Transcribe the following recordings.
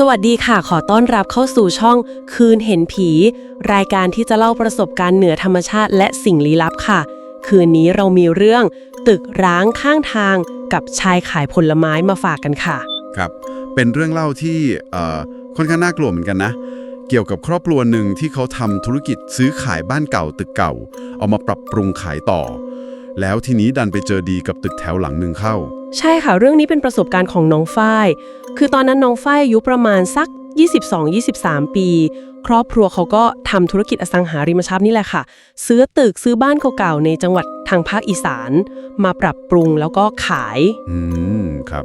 สวัสดีค่ะ ขอต้อนรับเข้าสู่ช่องคืนเห็นผี รายการที่จะเล่าประสบการณ์เหนือธรรมชาติและสิ่งลี้ลับค่ะ คืนนี้เรามีเรื่อง ตึกร้างข้างทางกับชายขายผลไม้มาฝากกันค่ะ ครับเป็นเรื่องเล่าที่เอ่อค่อนข้างน่ากลัวเหมือนกันนะ เกี่ยวกับครอบครัวหนึ่งที่เขาทำธุรกิจซื้อขายบ้านเก่าตึกเก่า เอามาปรับปรุงขายต่อ แล้วทีนี้ดันไปเจอดีกับตึกแถวหลังหนึ่งเข้า ใช่ค่ะ เรื่องนี้เป็นประสบการณ์ของน้องฝ้าย คือตอนนั้นน้องฝ้ายอายุประมาณสัก 22-23 ปี ครอบครัวเขาก็ทำธุรกิจอสังหาริมทรัพย์นี่แหละค่ะ ซื้อตึกซื้อบ้านเก่าๆในจังหวัดทางภาคอีสาน มาปรับปรุงแล้วก็ขาย อืม ครับ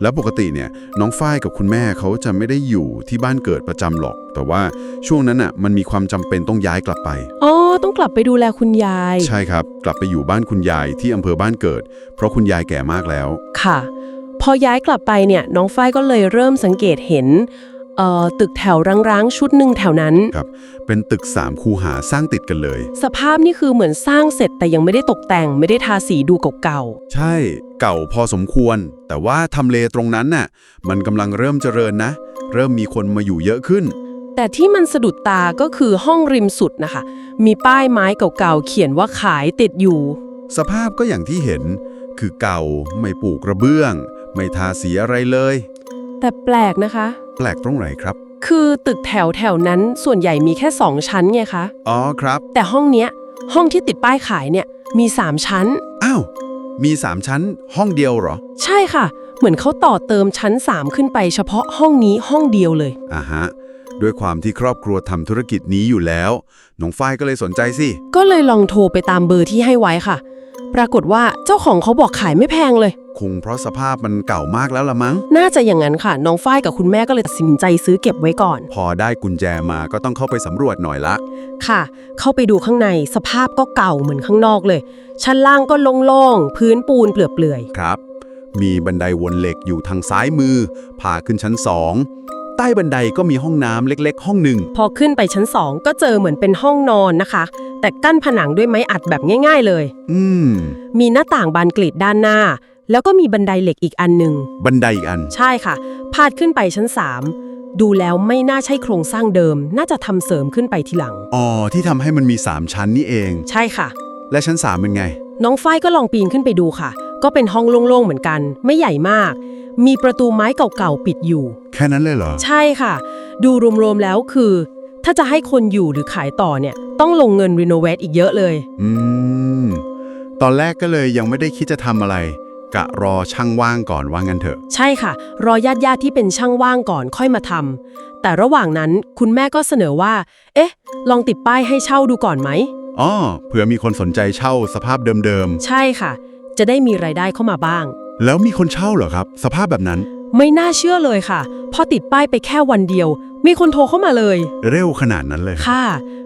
แล้วปกติเนี่ยน้องฝ้ายกับคุณแม่เขาจะไม่ได้อยู่ที่บ้านเกิดประจำหรอก แต่ว่าช่วงนั้นอะมันมีความจำเป็นต้องย้ายกลับไป อ๋อ ต้องกลับไปดูแลคุณยาย ใช่ครับ กลับไปอยู่บ้านคุณยายที่อำเภอบ้านเกิด เพราะคุณยายแก่มากแล้ว ค่ะ พอย้ายกลับไปเนี่ยน้องฝ้ายก็เลยเริ่มสังเกตเห็น เอ่อตึกแถวร้างๆ ชุดหนึ่งแถวนั้น ครับ เป็นตึกสามคูหาสร้างติดกันเลย สภาพนี่คือเหมือนสร้างเสร็จแต่ยังไม่ได้ตกแต่งไม่ได้ทาสีดูเก่าใช่เก่าพอสมควร แต่ว่าทำเลตรงนั้นน่ะมันกำลังเริ่มเจริญนะ เริ่มมีคนมาอยู่เยอะขึ้น ๆ แต่ที่มันสะดุดตาก็คือห้องริมสุดนะคะ มีป้ายไม้เก่าๆ เขียนว่าขายติดอยู่ สภาพก็อย่างที่เห็น คือเก่าไม่ปลูกกระเบื้อง ไม่ทาสีอะไรเลย แต่แปลกนะคะ แปลกตรงไหนครับ คือตึกแถวแถวๆนั้นส่วนใหญ่มีแค่สองชั้นไงคะ อ๋อครับ แต่ห้องเนี้ย ห้องที่ติดป้ายขายเนี่ยมีสามชั้น อ้าว มีสามชั้น ห้องเดียวเหรอ ใช่ค่ะ เหมือนเขาต่อเติมชั้น 3 ขึ้นไปเฉพาะห้องนี้ห้องเดียวเลย อ่าฮะ ด้วยความที่ครอบครัวทำธุรกิจนี้อยู่แล้ว น้องฝ้ายก็เลยสนใจสิ ก็เลยลองโทรไปตามเบอร์ที่ให้ไว้ค่ะ ปรากฏว่าเจ้าของเขาบอกขายไม่แพงเลย คงเพราะสภาพมันเก่ามากแล้วละมั้ง น่าจะอย่างนั้นค่ะ น้องฝ้ายกับคุณแม่ก็เลยตัดสินใจซื้อเก็บไว้ก่อน พอได้กุญแจมาก็ต้องเข้าไปสำรวจหน่อยละ ค่ะ เข้าไปดูข้างในสภาพก็เก่าเหมือนข้างนอกเลย ชั้นล่างก็โล่งๆพื้นปูนเปลือยครับ มีบันไดวนเหล็กอยู่ทางซ้ายมือพาขึ้นชั้นสองใต้บันไดก็มีห้องน้ำเล็ก ๆ ห้องหนึ่ง ๆ พอขึ้นไปชั้น2ก็เจอเหมือนเป็นห้องนอนนะคะ แต่กั้นผนังด้วยไม้อัดแบบง่าย ๆเลย อืม มีหน้าต่างบานกรีดด้านหน้า แล้วก็มีบันไดเหล็กอีกอันหนึ่ง บันไดอีกอัน ใช่ค่ะ พาดขึ้นไปชั้น 3 ดูแล้วไม่น่าใช่โครงสร้างเดิม น่าจะทำเสริมขึ้นไปทีหลัง อ๋อ ที่ทำให้มันมี 3 ชั้นนี่เอง ใช่ค่ะ และชั้น 3 เป็นไง น้องฝ้ายก็ลองปีนขึ้นไปดูค่ะ ก็เป็นห้องโล่งๆเหมือนกัน ไม่ใหญ่มาก มีประตูไม้เก่าๆปิดอยู่ แค่นั้นเลยเหรอ ใช่ค่ะ ดูรวมๆแล้วคือ ถ้าจะให้คนอยู่หรือขายต่อเนี่ย ต้องลงเงินรีโนเวทอีกเยอะเลย อืม ตอนแรกก็เลยยังไม่ได้คิดจะทำอะไร กะรอช่างว่างก่อนว่างั้นเถอะ ใช่ค่ะ รอญาติญาติๆที่เป็นช่างว่างก่อนค่อยมาทำแต่ระหว่างนั้นคุณแม่ก็เสนอว่า เอ๊ะ ลองติดป้ายให้เช่าดูก่อนไหม อ๋อ เผื่อมีคนสนใจเช่าสภาพเดิมใช่ค่ะ จะได้มีรายได้เข้ามาบ้าง ๆ แล้วมีคนเช่าเหรอครับ สภาพแบบนั้น ไม่น่าเชื่อเลยค่ะ พอติดป้ายไปแค่วันเดียว มีคนโทรเข้ามาเลย เร็วขนาดนั้นเลยค่ะ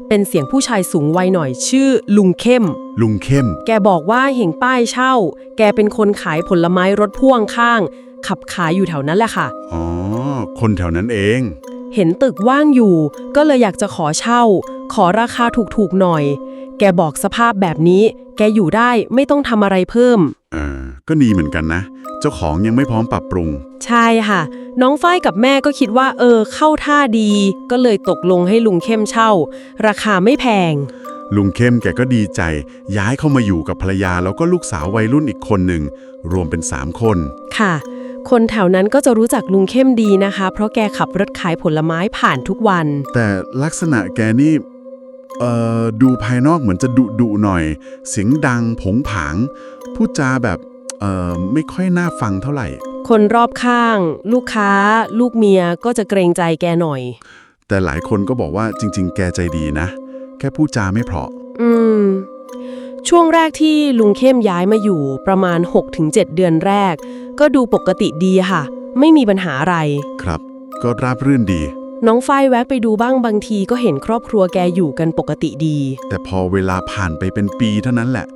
เป็นเสียงผู้ชายสูงวัยหน่อยชื่อ ลุงเข้ม ลุงเข้ม แกบอกว่าเห็นป้ายเช่า แกเป็นคนขายผลไม้รถพ่วงข้าง ขับขายอยู่แถวนั้นแหละค่ะ อ๋อ คนแถวนั้นเอง เห็นตึกว่างอยู่ ก็เลยอยากจะขอเช่า ขอราคาถูกๆหน่อย แกบอกสภาพแบบนี้ แกอยู่ได้ไม่ต้องทำอะไรเพิ่มเออก็ดีเหมือนกันนะ เจ้าของยังไม่พร้อมปรับปรุง ใช่ค่ะ น้องฝ้ายกับแม่ก็คิดว่า เออ เข้าท่าดี ก็เลยตกลงให้ลุงเข้มเช่า ราคาไม่แพง ลุงเข้มแกก็ดีใจ ย้ายเข้ามาอยู่กับภรรยาแล้วก็ลูกสาววัยรุ่นอีกคนหนึ่งรวมเป็นสามคน ค่ะ คนแถวนั้นก็จะรู้จักลุงเข้มดีนะคะ เพราะแกขับรถขายผลไม้ผ่านทุกวัน แต่ลักษณะแกนี่เอ่อดูภายนอกเหมือนจะดุดุๆหน่อย เสียงดังผงผางพูดจาแบบ เอ่อไม่ค่อยน่าฟังเท่าไหร่ คนรอบข้าง ลูกค้า ลูกเมียก็จะเกรงใจแกหน่อย แต่หลายคนก็บอกว่าจริง ๆ แกใจดีนะ แค่พูดจาไม่เพราะ อืม ช่วงแรกที่ลุงเข้มย้ายมาอยู่ประมาณ 6-7 เดือนแรก ก็ดูปกติดีค่ะ ไม่มีปัญหาอะไร ครับ ก็ราบรื่นดี น้องฝ้ายแวะไปดูบ้างบางทีก็เห็นครอบครัวแกอยู่กันปกติดี แต่พอเวลาผ่านไปเป็นปีเท่านั้นแหละ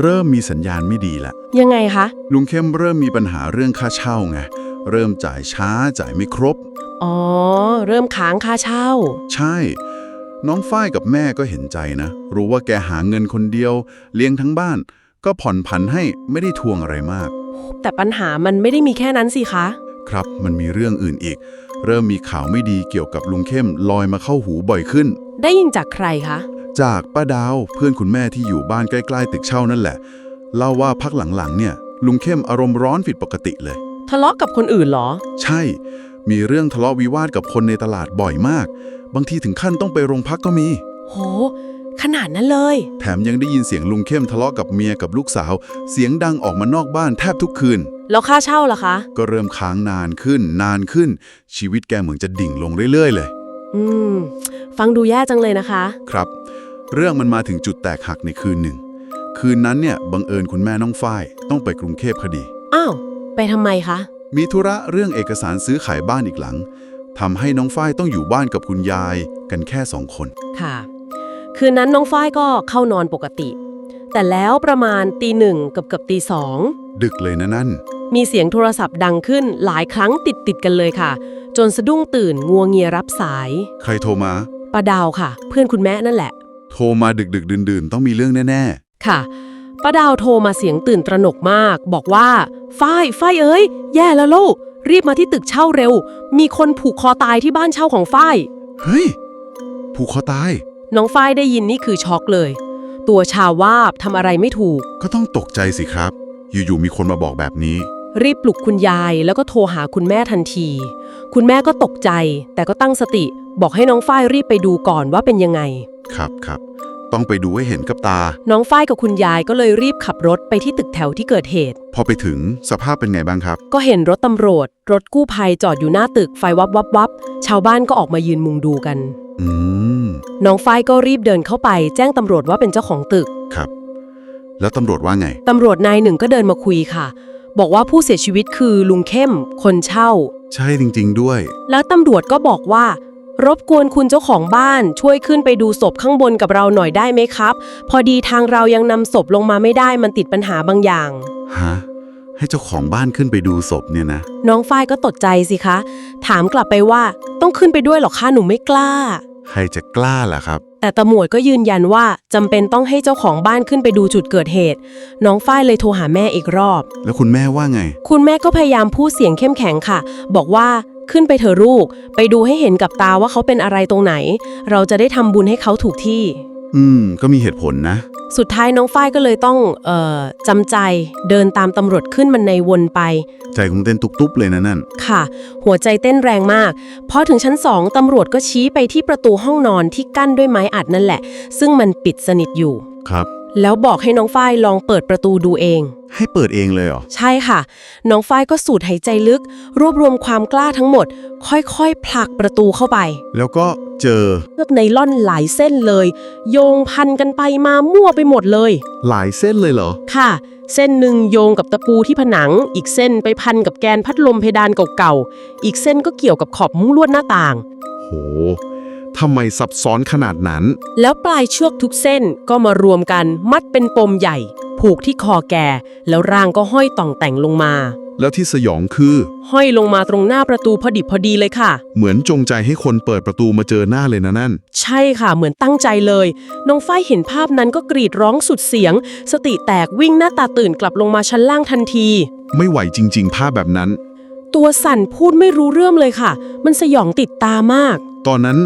เริ่มมีสัญญาณไม่ดีละ ยังไงคะ ลุงเข้มเริ่มมีปัญหาเรื่องค่าเช่าไง เริ่มจ่ายช้าจ่ายไม่ครบ อ๋อ เริ่มค้างค่าเช่า ใช่ น้องฝ้ายกับแม่ก็เห็นใจนะ รู้ว่าแกหาเงินคนเดียว เลี้ยงทั้งบ้าน ก็ผ่อนผันให้ไม่ได้ทวงอะไรมาก แต่ปัญหามันไม่ได้มีแค่นั้นสิคะ ครับมันมีเรื่องอื่นอีก เริ่มมีข่าวไม่ดีเกี่ยวกับลุงเข้มลอยมาเข้าหูบ่อยขึ้น ได้ยินจากใครคะ จากป้าดาวเพื่อนคุณแม่ที่อยู่บ้านใกล้ๆตึกเช่านั่นแหละ เล่าว่าพักหลังๆเนี่ย ลุงเข้มอารมณ์ร้อนผิดปกติเลย ทะเลาะกับคนอื่นเหรอ ใช่ มีเรื่องทะเลาะวิวาทกับคนในตลาดบ่อยมาก บางทีถึงขั้นต้องไปโรงพักก็มี โห ขนาดนั้นเลย แถมยังได้ยินเสียงลุงเข้มทะเลาะกับเมียกับลูกสาว เสียงดังออกมานอกบ้านแทบทุกคืน แล้วค่าเช่าล่ะคะ ก็เริ่มค้างนานขึ้น นานขึ้น ชีวิตแกเหมือนจะดิ่งลงเรื่อยๆ เลย อืม ฟังดูแย่จังเลยนะคะ ครับ เรื่องมันมาถึงจุดแตกหักในคืนหนึ่ง คืนนั้นเนี่ยบังเอิญคุณแม่น้องฝ้าย ต้องไปกรุงเทพคดี อ้าว ไปทำไมคะ มีธุระเรื่องเอกสารซื้อขายบ้านอีกหลังทำให้น้องฝ้ายต้องอยู่บ้านกับคุณยายกันแค่สองคน ค่ะ คืนนั้นน้องฝ้ายก็เข้านอนปกติ แต่แล้วประมาณตีหนึ่งเกับเกับตีสองดึกเลยนะนั่น มีเสียงโทรศัพท์ดังขึ้นหลายครั้งติดติดๆกันเลยค่ะ จนสะดุ้งตื่นงัวเงียรับสาย ใครโทรมาป้าดาวค่ะ เพื่อนคุณแม่นั่นแหละ โทรมาดึกดึกดื่นดื่นๆต้องมีเรื่องแน่ค่ะป้าดาวโทรมาเสียงตื่นตระหนกมาก บอกว่าฝ้ายฝ้ายเอ้ย แย่แล้วลูกรีบมาที่ตึกเช่าเร็ว มีคนผูกคอตายที่บ้านเช่าของฝ้ายๆเฮ้ย ผูกคอตาย น้องฝ้ายได้ยินนี่คือช็อกเลย ตัวชาววาบทำอะไรไม่ถูก ก็ต้องตกใจสิครับ อยู่ๆมีคนมาบอกแบบนี้ รีบปลุกคุณยายแล้วก็โทรหาคุณแม่ทันที คุณแม่ก็ตกใจ แต่ก็ตั้งสติ บอกให้น้องฝ้ายรีบไปดูก่อนว่าเป็นยังไง ครับครับ ต้องไปดูให้เห็นกับตา น้องฝ้ายกับคุณยายก็เลยรีบขับรถไปที่ตึกแถวที่เกิดเหตุ พอไปถึงสภาพเป็นไงบ้างครับ ก็เห็นรถตำรวจ รถกู้ภัยจอดอยู่หน้าตึกไฟวับวับวับชาวบ้านก็ออกมายืนมุงดูกัน อืม น้องฝ้ายก็รีบเดินเข้าไป แจ้งตำรวจว่าเป็นเจ้าของตึก ครับ แล้วตำรวจว่าไง ตำรวจนายหนึ่งก็เดินมาคุยค่ะ บอกว่าผู้เสียชีวิตคือลุงเข้ม คนเช่า ใช่จริง ๆ ด้วย แล้วตำรวจก็บอกว่า รบกวนคุณเจ้าของบ้านช่วยขึ้นไปดูศพข้างบนกับเราหน่อยได้ไหมครับ พอดีทางเรายังนำศพลงมาไม่ได้มันติดปัญหาบางอย่าง ฮะ ให้เจ้าของบ้านขึ้นไปดูศพเนี่ยนะ น้องฝ้ายก็ตกใจสิคะ ถามกลับไปว่าต้องขึ้นไปด้วยเหรอคะหนูไม่กล้า ใครจะกล้าล่ะครับ แต่ตำรวจก็ยืนยันว่าจำเป็นต้องให้เจ้าของบ้านขึ้นไปดูจุดเกิดเหตุ น้องฝ้ายเลยโทรหาแม่อีกรอบ แล้วคุณแม่ว่าไง คุณแม่ก็พยายามพูดเสียงเข้มแข็งค่ะ บอกว่า ขึ้นไปเถอะลูก ไปดูให้เห็นกับตาว่าเขาเป็นอะไรตรงไหน เราจะได้ทำบุญให้เขาถูกที่ อืม ก็มีเหตุผลนะ สุดท้ายน้องฝ้ายก็เลยต้อง เอ่อจำใจเดินตามตำรวจขึ้นมันในดวนไป ใจคงเต้นตุบๆเลยนะนั่น ค่ะ หัวใจเต้นแรงมาก พอถึงชั้นสองตำรวจก็ชี้ไปที่ประตูห้องนอนที่กั้นด้วยไม้อัดนั่นแหละ ซึ่งมันปิดสนิทอยู่ ครับ แล้วบอกให้น้องฝ้ายลองเปิดประตูดูเอง ให้เปิดเองเลยเหรอ ใช่ค่ะ น้องฝ้ายก็สูดหายใจลึก รวบรวมความกล้าทั้งหมด ค่อยๆ ผลักประตูเข้าไป แล้วก็เจอ เลือกไนล่อนหลายเส้นเลย โยงพันกันไปมามั่วไปหมดเลย หลายเส้นเลยเหรอ ค่ะ เส้นหนึ่งโยงกับตะปูที่ผนัง อีกเส้นไปพันกับแกนพัดลมเพดานเก่าๆ อีกเส้นก็เกี่ยวกับขอบมุ้งลวดหน้าต่าง โห ทำไมซับซ้อนขนาดนั้น แล้วปลายเชือกทุกเส้นก็มารวมกันมัดเป็นปมใหญ่ ผูกที่คอแก แล้วร่างก็ห้อยต่องแต่งลงมา แล้วที่สยองคือ ห้อยลงมาตรงหน้าประตูพอดิบพอดีเลยค่ะ เหมือนจงใจให้คนเปิดประตูมาเจอหน้าเลยนะนั่น ใช่ค่ะ เหมือนตั้งใจเลย น้องฝ้ายเห็นภาพนั้นก็กรีดร้องสุดเสียง สติแตกวิ่งหน้าตาตื่นกลับลงมาชั้นล่างทันที ไม่ไหวจริง ๆ ภาพแบบนั้น ตัวสั่นพูดไม่รู้เรื่องเลยค่ะ มันสยองติดตามาก ตอนนั้น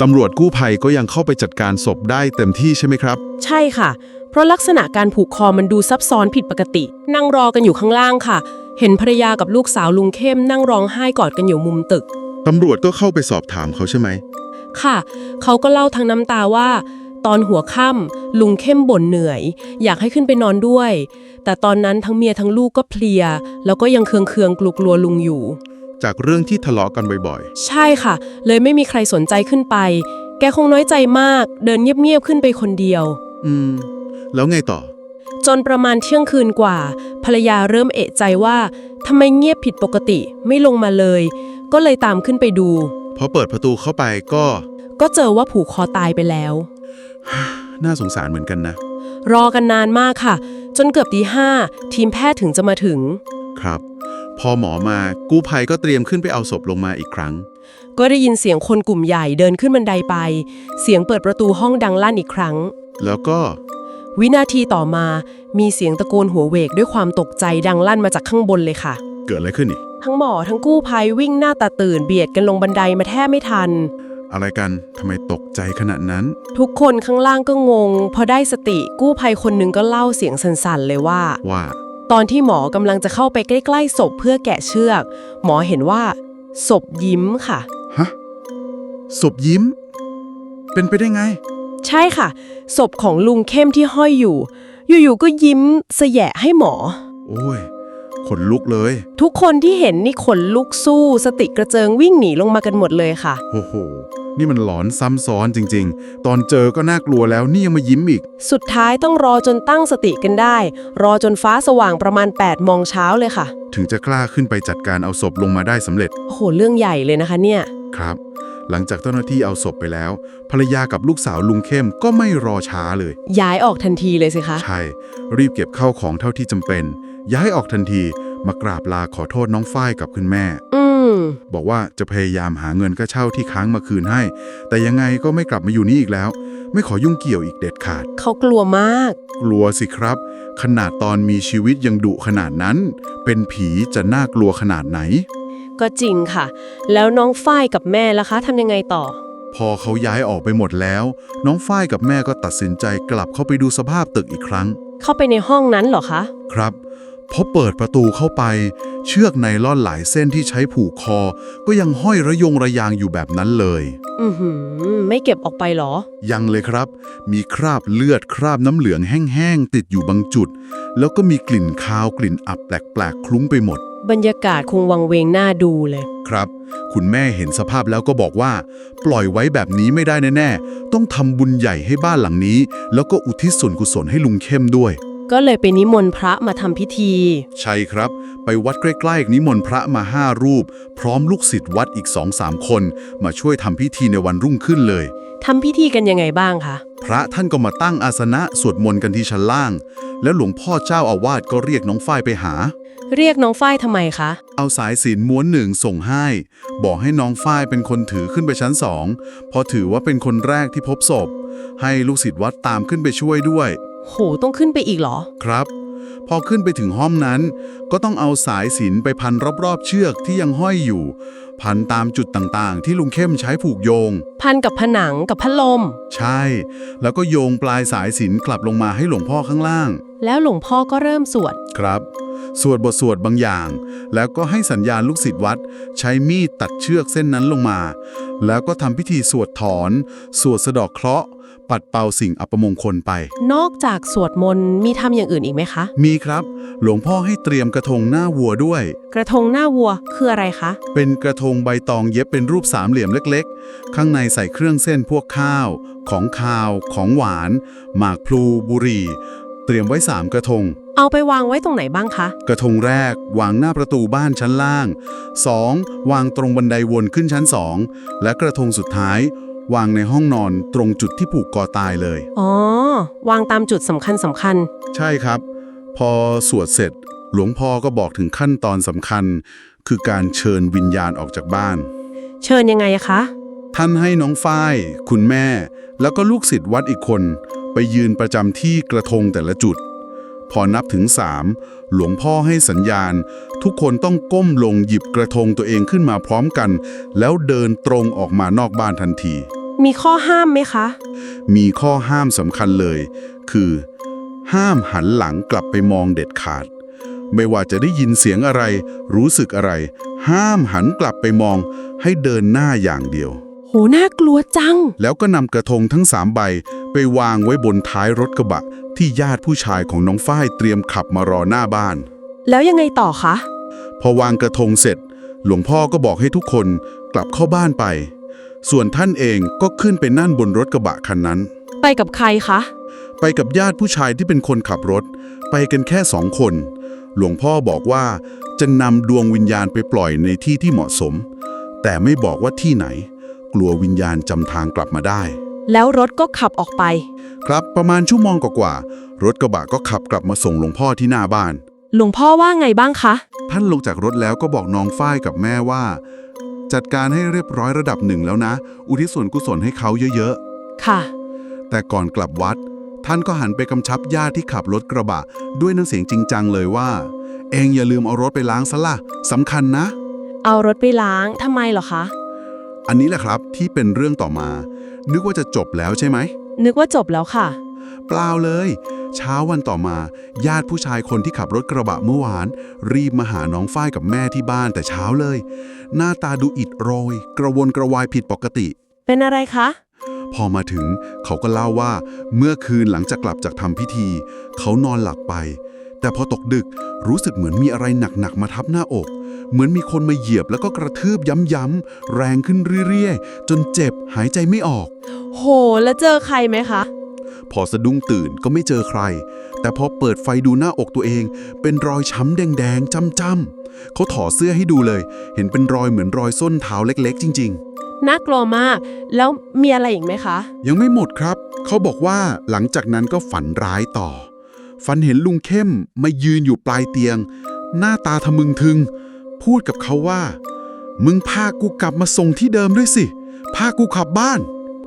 ตำรวจกู้ภัยก็ยังเข้าไปจัดการศพได้เต็มที่ใช่ไหมครับ ใช่ค่ะ เพราะลักษณะการผูกคอมันดูซับซ้อนผิดปกติ นั่งรอกันอยู่ข้างล่างค่ะ เห็นภรรยากับลูกสาวลุงเข้มนั่งร้องไห้กอดกันอยู่มุมตึก ตำรวจก็เข้าไปสอบถามเขาใช่ไหม ค่ะ เขาก็เล่าทั้งน้ำตาว่า ตอนหัวค่ำลุงเข้มบ่นเหนื่อย อยากให้ขึ้นไปนอนด้วย แต่ตอนนั้นทั้งเมียทั้งลูกก็เพลีย แล้วก็ยังเคืองเคืองๆกลัวๆลุงอยู่ จากเรื่องที่ทะเลาะกันบ่อยใช่ค่ะ เลยไม่มีใครสนใจขึ้นไป แกคงน้อยใจมาก เดินเงียบๆขึ้นไปคนเดียว ๆ อืม แล้วไงต่อ จนประมาณเที่ยงคืนกว่า ภรรยาเริ่มเอะใจว่าทำไมเงียบผิดปกติไม่ลงมาเลย ก็เลยตามขึ้นไปดู พอเปิดประตูเข้าไปก็ก็เจอว่าผูกคอตายไปแล้ว น่าสงสารเหมือนกันนะ รอกันนานมากค่ะ จนเกือบตีห้าทีมแพทย์ถึงจะมาถึง ครับ พอหมอมากู้ภัยก็เตรียมขึ้นไปเอาศพลงมาอีกครั้ง ก็ได้ยินเสียงคนกลุ่มใหญ่เดินขึ้นบันไดไป เสียงเปิดประตูห้องดังลั่นอีกครั้ง แล้วก็วินาทีต่อมามีเสียงตะโกนหัวเวกด้วยความตกใจดังลั่นมาจากข้างบนเลยค่ะ เกิดอะไรขึ้นอีกทั้งหมอทั้งกู้ภัยวิ่งหน้าตาตื่นเบียดกันลงบันไดมาแทบไม่ทัน อะไรกันทำไมตกใจขนาดนั้น ทุกคนข้างล่างก็งง พอได้สติกู้ภัยคนหนึ่งก็เล่าเสียงสั่นๆเลยว่า ว่า ตอนที่หมอกำลังจะเข้าไปใกล้ๆศพเพื่อแกะเชือก หมอเห็นว่าศพยิ้มค่ะ ฮะศพยิ้ม เป็นไปได้ไง ใช่ค่ะ ศพของลุงเข้มที่ห้อยอยู่ อยู่ๆก็ยิ้มเสยะให้หมอ โอ้ยขนลุกเลย ทุกคนที่เห็นนี่ขนลุกสู้ สติกระเจิงวิ่งหนีลงมากันหมดเลยค่ะ โอ้โห นี่มันหลอนซ้ำซ้อนจริง ๆ ตอนเจอก็น่ากลัวแล้วนี่ยังมายิ้มอีก สุดท้ายต้องรอจนตั้งสติกันได้ รอจนฟ้าสว่างประมาณ8โมงเช้าเลยค่ะ ถึงจะกล้าขึ้นไปจัดการเอาศพลงมาได้สำเร็จโอ้โหเรื่องใหญ่เลยนะคะเนี่ย ครับ หลังจากเจ้าหน้าที่เอาศพไปแล้ว ภรรยากับลูกสาวลุงเข้มก็ไม่รอช้าเลย ย้ายออกทันทีเลยสิคะ ใช่ รีบเก็บเข้าวของเท่าที่จำเป็น ย้ายออกทันที มากราบลาขอโทษน้องฝ้ายกับคุณแม่ อืม บอกว่าจะพยายามหาเงินค่าเช่าที่ค้างมาคืนให้ แต่ยังไงก็ไม่กลับมาอยู่นี่อีกแล้ว ไม่ขอยุ่งเกี่ยวอีกเด็ดขาด เขากลัวมาก กลัวสิครับ ขนาดตอนมีชีวิตยังดุขนาดนั้น เป็นผีจะน่ากลัวขนาดไหน ก็จริงค่ะ แล้วน้องฝ้ายกับแม่ล่ะคะทำยังไงต่อ พอเขาย้ายออกไปหมดแล้ว น้องฝ้ายกับแม่ก็ตัดสินใจกลับเข้าไปดูสภาพตึกอีกครั้ง เข้าไปในห้องนั้นเหรอคะ ครับพอเปิดประตูเข้าไป เชือกไนล่อนหลายเส้นที่ใช้ผูกคอ ก็ยังห้อยระยงระยางอยู่แบบนั้นเลย อือหือ ไม่เก็บออกไปเหรอ ยังเลยครับ มีคราบเลือดคราบน้ำเหลืองแห้งๆ ติดอยู่บางจุด แล้วก็มีกลิ่นคาวกลิ่นอับแปลกๆ คลุ้งไปหมด บรรยากาศคงวังเวงน่าดูเลย ครับ คุณแม่เห็นสภาพแล้วก็บอกว่า ปล่อยไว้แบบนี้ไม่ได้แน่ๆ ต้องทำบุญใหญ่ให้บ้านหลังนี้ แล้วก็อุทิศส่วนกุศลให้ลุงเข้มด้วย ก็เลยไปนิมนต์พระมาทำพิธี ใช่ครับ ไปวัดใกล้ๆนิมนต์พระมาห้ารูป พร้อมลูกศิษย์วัดอีกสองสามคน มาช่วยทำพิธีในวันรุ่งขึ้นเลย ทำพิธีกันยังไงบ้างคะ พระท่านก็มาตั้งอาสนะสวดมนต์กันที่ชั้นล่าง แล้วหลวงพ่อเจ้าอาวาสก็เรียกน้องฝ้ายไปหา เรียกน้องฝ้ายทำไมคะ เอาสายศีลม้วนหนึ่งส่งให้ บอกให้น้องฝ้ายเป็นคนถือขึ้นไปชั้นสองเพอถือว่าเป็นคนแรกที่พบศพ ให้ลูกศิษย์วัดตามขึ้นไปช่วยด้วย โห ต้องขึ้นไปอีกเหรอ ครับ พอขึ้นไปถึงห้องนั้น ก็ต้องเอาสายสิญจนไปพันรอบๆเชือกที่ยังห้อยอยู่ พันตามจุดต่างๆ ที่ลุงเข้มใช้ผูกโยง พันกับผนังกับพัดลม ใช่ แล้วก็โยงปลายสายสิญจนกลับลงมาให้หลวงพ่อข้างล่าง แล้วหลวงพ่อก็เริ่มสวด ครับ สวดบทสวดบางอย่าง แล้วก็ให้สัญญาณลูกศิษย์วัด ใช้มีดตัดเชือกเส้นนั้นลงมา แล้วก็ทำพิธีสวดถอน สวดสะเดอกเคราะห์ ปัดเป่าสิ่งอัปมงคลไป นอกจากสวดมนต์มีทำอย่างอื่นอีกไหมคะ มีครับ หลวงพ่อให้เตรียมกระทงหน้าวัวด้วย กระทงหน้าวัวคืออะไรคะ เป็นกระทงใบตองเย็บเป็นรูปสามเหลี่ยมเล็กๆ ข้างในใส่เครื่องเส้นพวกข้าว ของคาว ของหวาน หมากพลู บุหรี่ เตรียมไว้สามกระทง เอาไปวางไว้ตรงไหนบ้างคะ กระทงแรก วางหน้าประตูบ้านชั้นล่าง 2. วางตรงบันไดวนขึ้นชั้น 2 และกระทงสุดท้าย วางในห้องนอนตรงจุดที่ผูกคอตายเลย อ๋อ วางตามจุดสำคัญสำคัญ ใช่ครับ พอสวดเสร็จ หลวงพ่อก็บอกถึงขั้นตอนสำคัญ คือการเชิญวิญญาณออกจากบ้าน เชิญยังไงอะคะ ท่านให้น้องฝ้าย คุณแม่ แล้วก็ลูกศิษย์วัดอีกคน ไปยืนประจำที่กระทงแต่ละจุด พอนับถึงสามหลวงพ่อให้สัญญาณ ทุกคนต้องก้มลงหยิบกระทงตัวเองขึ้นมาพร้อมกัน แล้วเดินตรงออกมานอกบ้านทันที มีข้อห้ามไหมคะ มีข้อห้ามสำคัญเลย คือ ห้ามหันหลังกลับไปมองเด็ดขาด ไม่ว่าจะได้ยินเสียงอะไร รู้สึกอะไร ห้ามหันกลับไปมอง ให้เดินหน้าอย่างเดียว โห น่ากลัวจัง แล้วก็นำกระทงทั้งสามใบ ไปวางไว้บนท้ายรถกระบะ ที่ญาติผู้ชายของน้องฝ้ายเตรียมขับมารอหน้าบ้าน แล้วยังไงต่อคะ พอวางกระทงเสร็จ หลวงพ่อก็บอกให้ทุกคนกลับเข้าบ้านไป ส่วนท่านเองก็ขึ้นไปนั่นบนรถกระบะคันนั้น ไปกับใครคะ ไปกับญาติผู้ชายที่เป็นคนขับรถ ไปกันแค่สองคน หลวงพ่อบอกว่าจะนำดวงวิญญาณไปปล่อยในที่ที่เหมาะสม แต่ไม่บอกว่าที่ไหน กลัววิญญาณจำทางกลับมาได้ แล้วรถก็ขับออกไป ครับประมาณชั่วโมงกว่าๆรถกระบะก็ขับกลับมาส่งหลวงพ่อที่หน้าบ้าน หลวงพ่อว่าไงบ้างคะ ท่านลงจากรถแล้วก็บอกน้องฝ้ายกับแม่ว่า จัดการให้เรียบร้อยระดับหนึ่งแล้วนะ อุทิศส่วนกุศลให้เขาเยอะค่ะๆแต่ก่อนกลับวัด ท่านก็หันไปกำชับญาติที่ขับรถกระบะ ด้วยน้ำเสียงจริงจังเลยว่า เองอย่าลืมเอารถไปล้างซะละสำคัญนะ เอารถไปล้างทำไมเหรอคะ อันนี้แหละครับที่เป็นเรื่องต่อมา นึกว่าจะจบแล้วใช่ไหม นึกว่าจบแล้วค่ะ เปล่าเลย เช้าวันต่อมา ญาติผู้ชายคนที่ขับรถกระบะเมื่อวาน รีบมาหาน้องฝ้ายกับแม่ที่บ้านแต่เช้าเลย หน้าตาดูอิดโรย กระวนกระวายผิดปกติ เป็นอะไรคะ พอมาถึง เขาก็เล่าว่า เมื่อคืนหลังจากกลับจากทำพิธี เขานอนหลับไป แต่พอตกดึกรู้สึกเหมือนมีอะไรหนักๆมาทับหน้าอก เหมือนมีคนมาเหยียบแล้วก็กระทืบย้ำๆแรงขึ้นเรื่อยๆ จนเจ็บหายใจไม่ออก โห แล้วเจอใครไหมคะ พอสะดุ้งตื่นก็ไม่เจอใคร แต่พอเปิดไฟดูหน้าอกตัวเอง เป็นรอยช้ำแดงๆจ้ำๆเขาถอดเสื้อให้ดูเลย เห็นเป็นรอยเหมือนรอยส้นเท้าเล็กๆ จริงน่ากลัวมาก แล้วมีอะไรอีกไหมคะๆยังไม่หมดครับ เขาบอกว่าหลังจากนั้นก็ฝันร้ายต่อ ฝันเห็นลุงเข้มมายืนอยู่ปลายเตียง หน้าตาทะมึงทึง พูดกับเขาว่า มึงพากูกลับมาส่งที่เดิมด้วยสิพากูขับบ้าน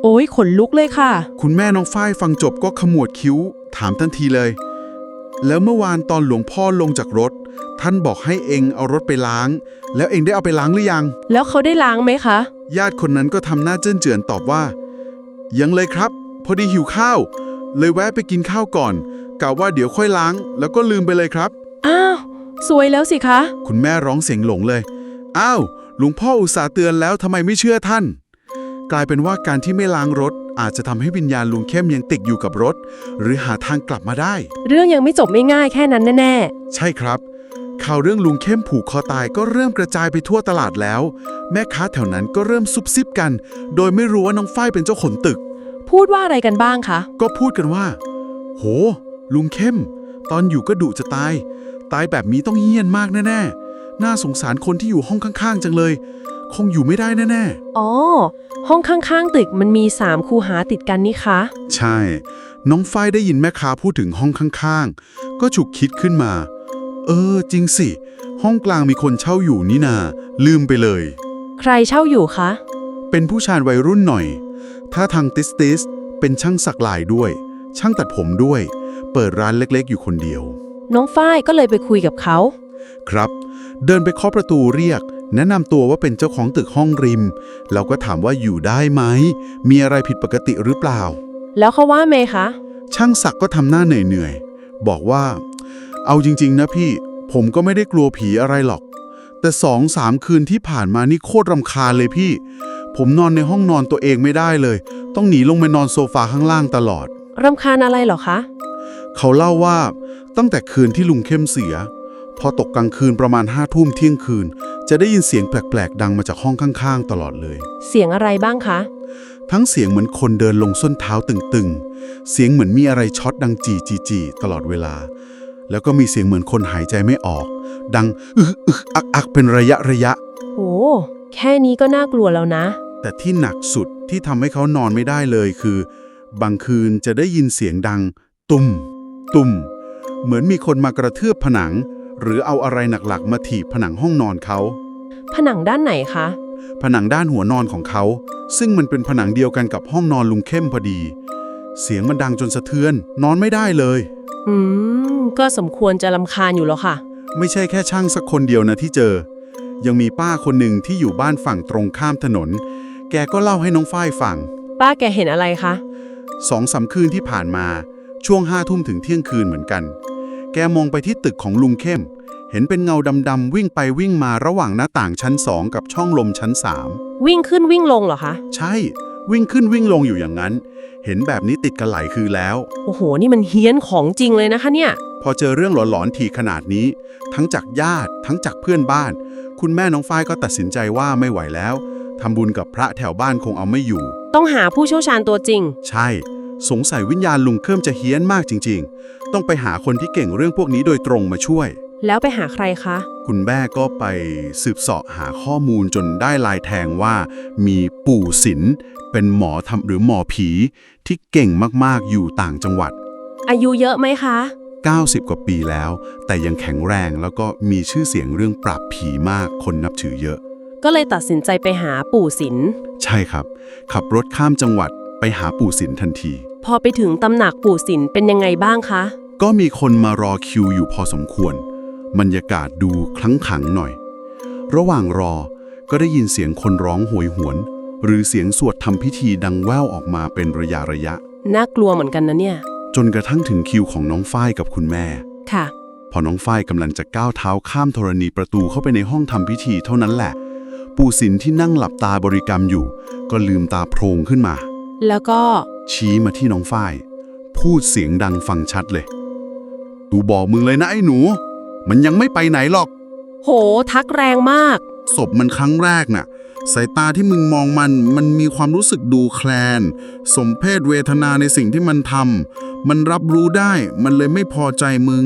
โอ้ยขนลุกเลยค่ะ คุณแม่น้องฝ้ายฟังจบก็ขมวดคิ้ว ถามทันทีเลย แล้วเมื่อวานตอนหลวงพ่อลงจากรถ ท่านบอกให้เองเอารถไปล้าง แล้วเองได้เอาไปล้างหรือยัง แล้วเขาได้ล้างไหมคะ ญาติคนนั้นก็ทำหน้าเจิ้นเจือนตอบว่า ยังเลยครับ พอดีหิวข้าว เลยแวะไปกินข้าวก่อนกะว่าเดี๋ยวค่อยล้าง แล้วก็ลืมไปเลยครับ อ้าวสวยแล้วสิคะ คุณแม่ร้องเสียงหลงเลย อ้าวหลวงพ่ออุตส่าห์เตือนแล้วทำไมไม่เชื่อท่าน กลายเป็นว่าการที่ไม่ล้างรถ อาจจะทำให้วิญญาณลุงเข้มยังติดอยู่กับรถ หรือหาทางกลับมาได้ เรื่องยังไม่จบไม่ง่ายแค่นั้นแน่ใช่ครับ ข่าวเรื่องลุงเข้มผูกคอตายก็เริ่มกระจายไปทั่วตลาดแล้ว แม่ค้าแถวนั้นก็เริ่มซุบซิบกัน โดยไม่รู้ว่าน้องฝ้ายเป็นเจ้าขนตึก ๆ พูดว่าอะไรกันบ้างคะ ก็พูดกันว่า โห ลุงเข้ม ตอนอยู่ก็ดุจะตาย ตายแบบนี้ต้องเฮี้ยนมากแน่ ๆ น่าสงสารคนที่อยู่ห้องข้าง ๆ จังเลย คงอยู่ไม่ได้แน่อ๋อ ห้องข้างๆ ตึกมันมีสามคูหาติดกันนี่คะ ๆ ใช่ น้องฝ้ายได้ยินแม่ค้าพูดถึงห้องข้างๆ ก็ฉุกคิดขึ้นมา เออ จริงสิ ห้องกลางมีคนเช่าอยู่นี่นา ลืมไปเลย ใครเช่าอยู่คะ เป็นผู้ชายวัยรุ่นหน่อย ถ้าทางติสติสเป็นช่างสักลายด้วย ช่างตัดผมด้วย เปิดร้านเล็กๆ อยู่คนเดียว น้องฝ้ายก็เลยไปคุยกับเขา ครับ เดินไปเคาะประตูเรียก แนะนำตัวว่าเป็นเจ้าของตึกห้องริม แล้วก็ถามว่าอยู่ได้ไหม มีอะไรผิดปกติหรือเปล่า แล้วเขาว่าไหมคะ ช่างศักดิ์ก็ทำหน้าเหนื่อยๆ บอกว่า เอาจริง ๆ นะพี่ ผมก็ไม่ได้กลัวผีอะไรหรอก แต่สองสามคืนที่ผ่านมานี่โคตรรำคาญเลยพี่ ผมนอนในห้องนอนตัวเองไม่ได้เลย ต้องหนีลงไปนอนโซฟาข้างล่างตลอด รำคาญอะไรเหรอคะ เขาเล่าว่าตั้งแต่คืนที่ลุงเข้มเสีย พอตกกลางคืนประมาณห้าทุ่มเที่ยงคืน จะได้ยินเสียงแปลกๆ ดังมาจากห้องข้างๆ ตลอดเลย เสียงอะไรบ้างคะ ทั้งเสียงเหมือนคนเดินลงส้นเท้าตึงๆ เสียงเหมือนมีอะไรช็อตดังจีจีจีตลอดเวลา แล้วก็มีเสียงเหมือนคนหายใจไม่ออก ดังอึกอึกอักอักเป็นระยะระยะ โอ้แค่นี้ก็น่ากลัวแล้วนะ แต่ที่หนักสุดที่ทำให้เขานอนไม่ได้เลยคือ บางคืนจะได้ยินเสียงดัง ตุ่มตุ่มเหมือนมีคนมากระเทือบผนัง หรือเอาอะไรหนักๆมาถีบผนังห้องนอนเขา ผนังด้านไหนคะ ผนังด้านหัวนอนของเขา ซึ่งมันเป็นผนังเดียวกันกับห้องนอนลุงเข้มพอดี เสียงมันดังจนสะเทือน นอนไม่ได้เลย อืม ก็สมควรจะลำคาญอยู่แล้วค่ะ ไม่ใช่แค่ช่างสักคนเดียวนะที่เจอ ยังมีป้าคนหนึ่งที่อยู่บ้านฝั่งตรงข้ามถนน แกก็เล่าให้น้องฝ้ายฟัง ป้าแกเห็นอะไรคะ สองสามคืนที่ผ่านมา ช่วงห้าทุ่มถึงเที่ยงคืนเหมือนกัน แกมองไปที่ตึกของลุงเข้ม เห็นเป็นเงาดำๆวิ่งไปวิ่งมาระหว่างหน้าต่างชั้นสองกับช่องลมชั้นสามวิ่งขึ้นวิ่งลงเหรอคะ ใช่ วิ่งขึ้นวิ่งลงอยู่อย่างนั้น เห็นแบบนี้ติดกันหลายคืนแล้ว โอ้โห นี่มันเฮี้ยนของจริงเลยนะคะเนี่ย พอเจอเรื่องหลอนๆทีขนาดนี้ ทั้งจากญาติ ทั้งจากเพื่อนบ้าน คุณแม่น้องฝ้ายก็ตัดสินใจว่าไม่ไหวแล้วทำบุญกับพระแถวบ้านคงเอาไม่อยู่ ต้องหาผู้เชี่ยวชาญตัวจริง ใช่ สงสัยวิญญาณลุงเคิมจะเฮี้ยนมากจริง ๆ ต้องไปหาคนที่เก่งเรื่องพวกนี้โดยตรงมาช่วย แล้วไปหาใครคะ คุณแม่ก็ไปสืบเสาะหาข้อมูลจนได้ลายแทงว่า มีปู่ศิลป์เป็นหมอทำหรือหมอผีที่เก่งมากๆอยู่ต่างจังหวัด อายุเยอะไหมคะ 90 กว่าปีแล้ว แต่ยังแข็งแรงแล้วก็มีชื่อเสียงเรื่องปราบผีมากคนนับถือเยอะ ก็เลยตัดสินใจไปหาปู่ศิลป์ใช่ครับ ขับรถข้ามจังหวัดไปหาปู่ศิลป์ทันที พอไปถึงตำหนักปู่ศิลป์เป็นยังไงบ้างคะ ก็มีคนมารอคิวอยู่พอสมควร บรรยากาศดูคลั้งขังหน่อย ระหว่างรอก็ได้ยินเสียงคนร้องโหยหวน หรือเสียงสวดทำพิธีดังแว่วออกมาเป็นระยะระยะ น่ากลัวเหมือนกันนะเนี่ย จนกระทั่งถึงคิวของน้องฝ้ายกับคุณแม่ ค่ะ พอน้องฝ้ายกำลังจะก้าวเท้าข้ามธรณีประตูเข้าไปในห้องทำพิธีเท่านั้นแหละ ปู่สินที่นั่งหลับตาบริกรรมอยู่ ก็ลืมตาโพลงขึ้นมา แล้วก็ ชี้มาที่น้องฝ้าย พูดเสียงดังฟังชัดเลย ตูบอกมึงเลยนะไอ้หนู มันยังไม่ไปไหนหรอก โห ทักแรงมาก ศพมันครั้งแรกน่ะ สายตาที่มึงมองมัน มันมีความรู้สึกดูแคลน สมเพศเวทนาในสิ่งที่มันทำ มันรับรู้ได้ มันเลยไม่พอใจมึง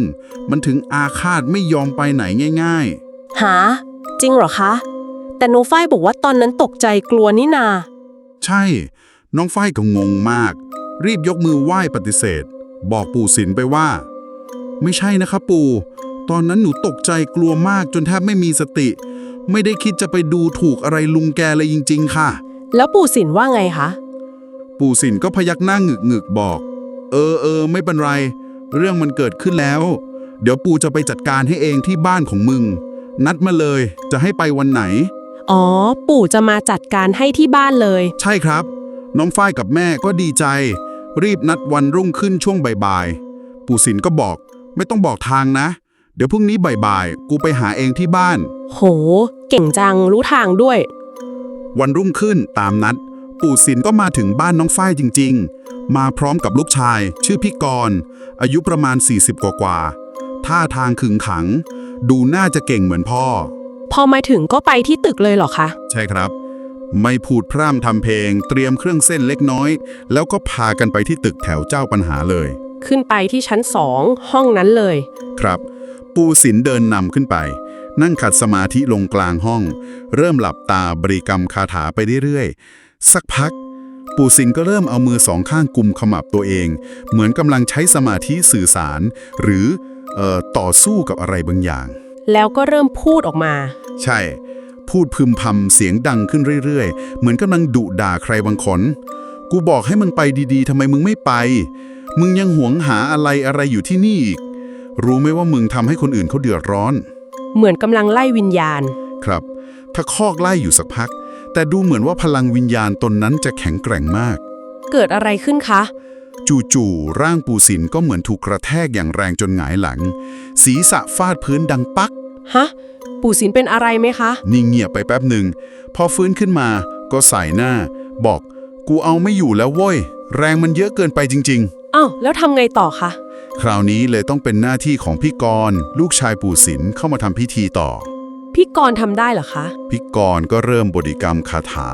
มันถึงอาฆาตไม่ยอมไปไหนง่าย หา จริงเหรอคะ แต่น้องฝ้ายบอกว่าตอนนั้นตกใจกลัวนี่นา ๆ ใช่ น้องฝ้ายก็งงมาก รีบยกมือไหว้ปฏิเสธ บอกปู่สินไปว่า ไม่ใช่นะครับปู่ ตอนนั้นหนูตกใจกลัวมากจนแทบไม่มีสติ ไม่ได้คิดจะไปดูถูกอะไรลุงแกเลยจริง ๆ ค่ะ แล้วปู่สินว่าไงคะ ปู่สินก็พยักหน้าหงึกหงึกๆบอก เออเออไม่เป็นไร เรื่องมันเกิดขึ้นแล้ว เดี๋ยวปู่จะไปจัดการให้เองที่บ้านของมึง นัดมาเลยจะให้ไปวันไหน อ๋อ ปู่จะมาจัดการให้ที่บ้านเลย ใช่ครับ น้องฝ้ายกับแม่ก็ดีใจ รีบนัดวันรุ่งขึ้นช่วงบ่ายๆปู่สินก็บอก ไม่ต้องบอกทางนะ เดี๋ยวพรุ่งนี้บ่ายๆกูไปหาเองที่บ้าน โห เก่งจังรู้ทางด้วย วันรุ่งขึ้นตามนัด ปู่สินก็มาถึงบ้านน้องฝ้ายจริง ๆ มาพร้อมกับลูกชาย ชื่อพี่กรณ์อายุประมาณ 40 กว่ากว่าๆท่าทางขึงขัง ดูน่าจะเก่งเหมือนพ่อ พอมาถึงก็ไปที่ตึกเลยเหรอคะ ใช่ครับ ไม่พูดพร่ำทำเพลง เตรียมเครื่องเส้นเล็กน้อย แล้วก็พากันไปที่ตึกแถวเจ้าปัญหาเลย ขึ้นไปที่ชั้นสองห้องนั้นเลย ครับ ปู่สินเดินนำขึ้นไป นั่งขัดสมาธิลงกลางห้อง เริ่มหลับตาบริกรรมคาถาไปเรื่อยๆ สักพัก ปู่สินก็เริ่มเอามือสองข้างกุมขมับตัวเอง เหมือนกำลังใช้สมาธิสื่อสาร หรือเอ่อต่อสู้กับอะไรบางอย่าง แล้วก็เริ่มพูดออกมา ใช่ พูดพึมพำเสียงดังขึ้นเรื่อยๆ เหมือนกำลังดุด่าใครบางคน กูบอกให้มึงไปดีๆทำไมมึงไม่ไป มึงยังหวงหาอะไรอะไรอยู่ที่นี่อีก รู้ไหมว่ามึงทำให้คนอื่นเขาเดือดร้อน เหมือนกำลังไล่วิญญาณ ครับ ถ้าคอกไล่อยู่สักพัก แต่ดูเหมือนว่าพลังวิญญาณตนนั้นจะแข็งแกร่งมาก เกิดอะไรขึ้นคะ จู่ๆร่างปูสินก็เหมือนถูกกระแทกอย่างแรงจนหงายหลัง ศีรษะฟาดพื้นดังปัก ฮะ ปู่สินเป็นอะไรไหมคะ นิ่งเงียบไปแป๊บหนึ่ง พอฟื้นขึ้นมาก็ใส่หน้า บอก กูเอาไม่อยู่แล้วโว้ย แรงมันเยอะเกินไปจริง อ้าวแล้วทำไงต่อคะ ๆ คราวนี้เลยต้องเป็นหน้าที่ของพี่กรณ์ลูกชายปู่สินเข้ามาทำพิธีต่อ พี่กรณ์ทำได้เหรอคะพี่กรณ์ก็เริ่มบริกรรมคาถา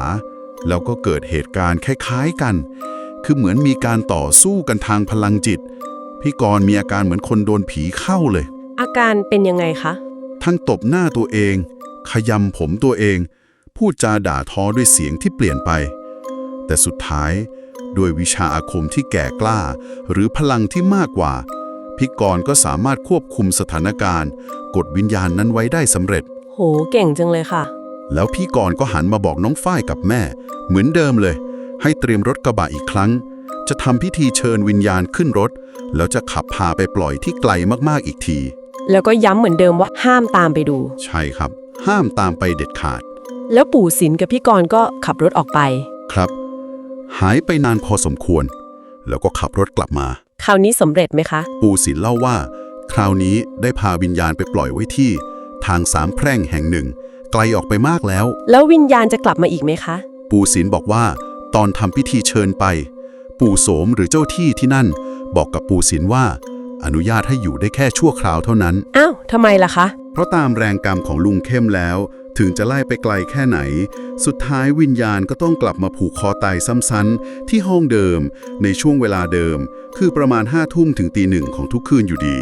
แล้วก็เกิดเหตุการณ์คล้ายๆกัน คือเหมือนมีการต่อสู้กันทางพลังจิตพี่กรณ์มีอาการเหมือนคนโดนผีเข้าเลย อาการเป็นยังไงคะ ทั้งตบหน้าตัวเอง ขยำผมตัวเอง พูดจาด่าทอด้วยเสียงที่เปลี่ยนไป แต่สุดท้ายด้วยวิชาอาคมที่แก่กล้า หรือพลังที่มากกว่า พิกรก็สามารถควบคุมสถานการณ์ กดวิญญาณนั้นไว้ได้สำเร็จ โห เก่งจังเลยค่ะ แล้วพี่กรก็หันมาบอกน้องฝ้ายกับแม่ เหมือนเดิมเลย ให้เตรียมรถกระบะอีกครั้ง จะทำพิธีเชิญวิญญาณขึ้นรถ แล้วจะขับพาไปปล่อยที่ไกลมากๆอีกที แล้วก็ย้ำเหมือนเดิมว่าห้ามตามไปดู ใช่ครับ ห้ามตามไปเด็ดขาด แล้วปู่สินกับพี่กรณ์ก็ขับรถออกไป ครับ หายไปนานพอสมควร แล้วก็ขับรถกลับมา คราวนี้สำเร็จไหมคะ ปู่ศิลเล่าว่า คราวนี้ได้พาวิญญาณไปปล่อยไว้ที่ ทางสามแพร่งแห่งหนึ่ง ไกลออกไปมากแล้ว แล้ววิญญาณจะกลับมาอีกไหมคะ ปู่ศิลบอกว่า ตอนทำพิธีเชิญไป ปู่โสมหรือเจ้าที่ที่นั่น บอกกับปู่ศิลว่า อนุญาตให้อยู่ได้แค่ชั่วคราวเท่านั้น อ้าวทำไมล่ะคะ เพราะตามแรงกรรมของลุงเข้มแล้ว ถึงจะไล่ไปไกลแค่ไหน สุดท้ายวิญญาณก็ต้องกลับมาผูกคอตายซ้ำๆที่ห้องเดิม ในช่วงเวลาเดิม คือประมาณห้าทุ่มถึงตีหนึ่งของทุกคืนอยู่ดี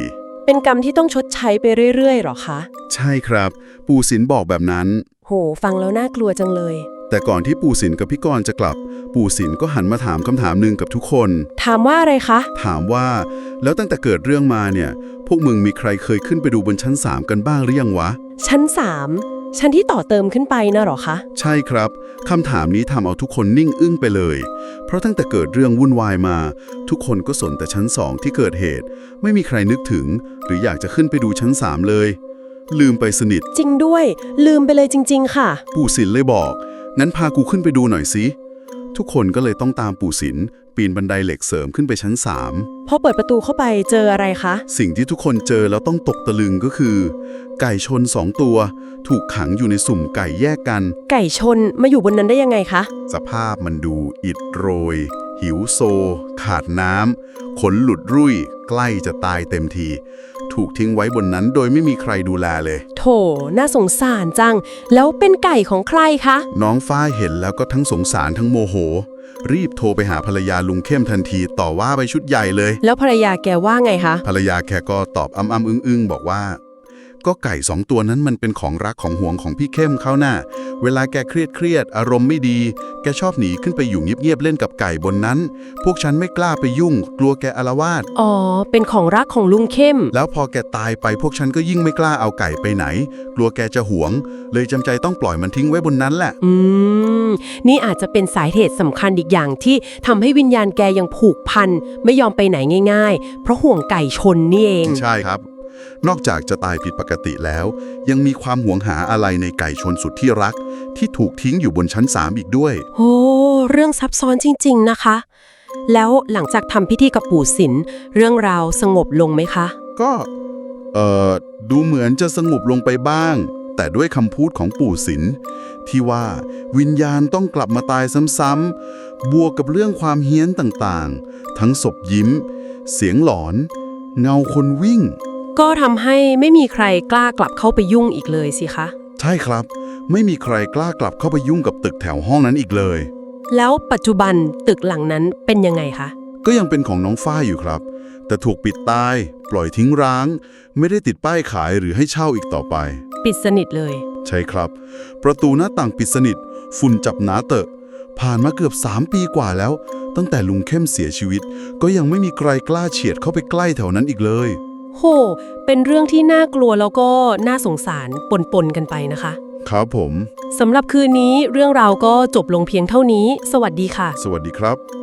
เป็นกรรมที่ต้องชดใช้ไปเรื่อยๆหรอคะ ใช่ครับ ปู่ศิลบอกแบบนั้น โห ฟังแล้วน่ากลัวจังเลย แต่ก่อนที่ปู่ศิลกับพี่กรณ์จะกลับ ปู่ศิลก็หันมาถามคำถามหนึ่งกับทุกคน ถามว่าอะไรคะ ถามว่า แล้วตั้งแต่เกิดเรื่องมาเนี่ย พวกมึงมีใครเคยขึ้นไปดูบนชั้นสามกันบ้างหรือยังวะ ชั้นสามชั้นที่ต่อเติมขึ้นไปนะหรอคะ ใช่ครับคำถามนี้ทำเอาทุกคนนิ่งอึ้งไปเลย เพราะตั้งแต่เกิดเรื่องวุ่นวายมา ทุกคนก็สนแต่ชั้นสองที่เกิดเหตุ ไม่มีใครนึกถึง หรืออยากจะขึ้นไปดูชั้นสามเลย ลืมไปสนิท จริงด้วย ลืมไปเลยจริง ๆ ค่ะ ปู่ศิลเลยบอก งั้นพากูขึ้นไปดูหน่อยสิ ทุกคนก็เลยต้องตามปู่ศิลปีนบันไดเหล็กเสริมขึ้นไปชั้นพอเปิดประตูเข้าไปเจออะไรคะ3สิ่งที่ทุกคนเจอแล้วต้องตกตะลึงก็คือ ไก่ชนสองตัว ถูกขังอยู่ในสุ่มไก่แยกกัน ไก่ชนมาอยู่บนนั้นได้ยังไงคะ สภาพมันดูอิดโรย หิวโซ ขาดน้ำขนหลุดรุ่ย ใกล้จะตายเต็มที ถูกทิ้งไว้บนนั้นโดยไม่มีใครดูแลเลย โถ น่าสงสารจัง แล้วเป็นไก่ของใครคะ น้องฝ้ายเห็นแล้วก็ทั้งสงสารทั้งโมโห รีบโทรไปหาภรรยาลุงเข้มทันทีต่อว่าไปชุดใหญ่เลย แล้วภรรยาแกว่าไงคะ ภรรยาแกก็ตอบอ้ำอ้ำอึ้งอึ้งบอกว่า ก็ไก่สองตัวนั้นมันเป็นของรักของห่วงของพี่เข้มเขาน่ะ เวลาแกเครียดเครียดอารมณ์ไม่ดี แกชอบหนีขึ้นไปอยู่เงียบๆเล่นกับไก่บนนั้น พวกฉันไม่กล้าไปยุ่ง กลัวแกอาละวาดอ๋อ เป็นของรักของลุงเข้ม แล้วพอแกตายไปพวกฉันก็ยิ่งไม่กล้าเอาไก่ไปไหน กลัวแกจะหวง เลยจำใจต้องปล่อยมันทิ้งไว้บนนั้นแหละ อืม นี่อาจจะเป็นสาเหตุสำคัญอีกอย่างที่ทำให้วิญญาณแกยังผูกพันไม่ยอมไปไหนง่าย ๆ เพราะห่วงไก่ชนนี่เอง ใช่ครับ นอกจากจะตายผิดปกติแล้ว ยังมีความหวงหาอะไรในไก่ชนสุดที่รัก ที่ถูกทิ้งอยู่บนชั้นสามอีกด้วย โอ้เรื่องซับซ้อนจริง ๆนะคะ แล้วหลังจากทำพิธีกับปู่ศิลป์เรื่องราวสงบลงไหมคะ ก็เอ่อดูเหมือนจะสงบลงไปบ้าง แต่ด้วยคำพูดของปู่ศิลป์ที่ว่าวิญญาณต้องกลับมาตายซ้ำๆบวกกับเรื่องความเฮี้ยนต่างๆ ทั้งศพยิ้ม เสียงหลอน เงาคนวิ่ง ก็ทำให้ไม่มีใครกล้ากลับเข้าไปยุ่งอีกเลยสิคะ ใช่ครับ ไม่มีใครกล้ากลับเข้าไปยุ่งกับตึกแถวห้องนั้นอีกเลย แล้วปัจจุบันตึกหลังนั้นเป็นยังไงคะ ก็ยังเป็นของน้องฝ้ายอยู่ครับ แต่ถูกปิดตาย ปล่อยทิ้งร้าง ไม่ได้ติดป้ายขายหรือให้เช่าอีกต่อไป ปิดสนิทเลย ใช่ครับ ประตูหน้าต่างปิดสนิท ฝุ่นจับหนาเตอะ ผ่านมาเกือบ 3 ปีกว่าแล้ว ตั้งแต่ลุงเข้มเสียชีวิต ก็ยังไม่มีใครกล้าเฉียดเข้าไปใกล้แถวนั้นอีกเลย โห เป็นเรื่องที่น่ากลัวแล้วก็น่าสงสารปนๆกันไปนะคะ ครับผม สำหรับคืนนี้เรื่องราวก็จบลงเพียงเท่านี้ สวัสดีค่ะ สวัสดีครับ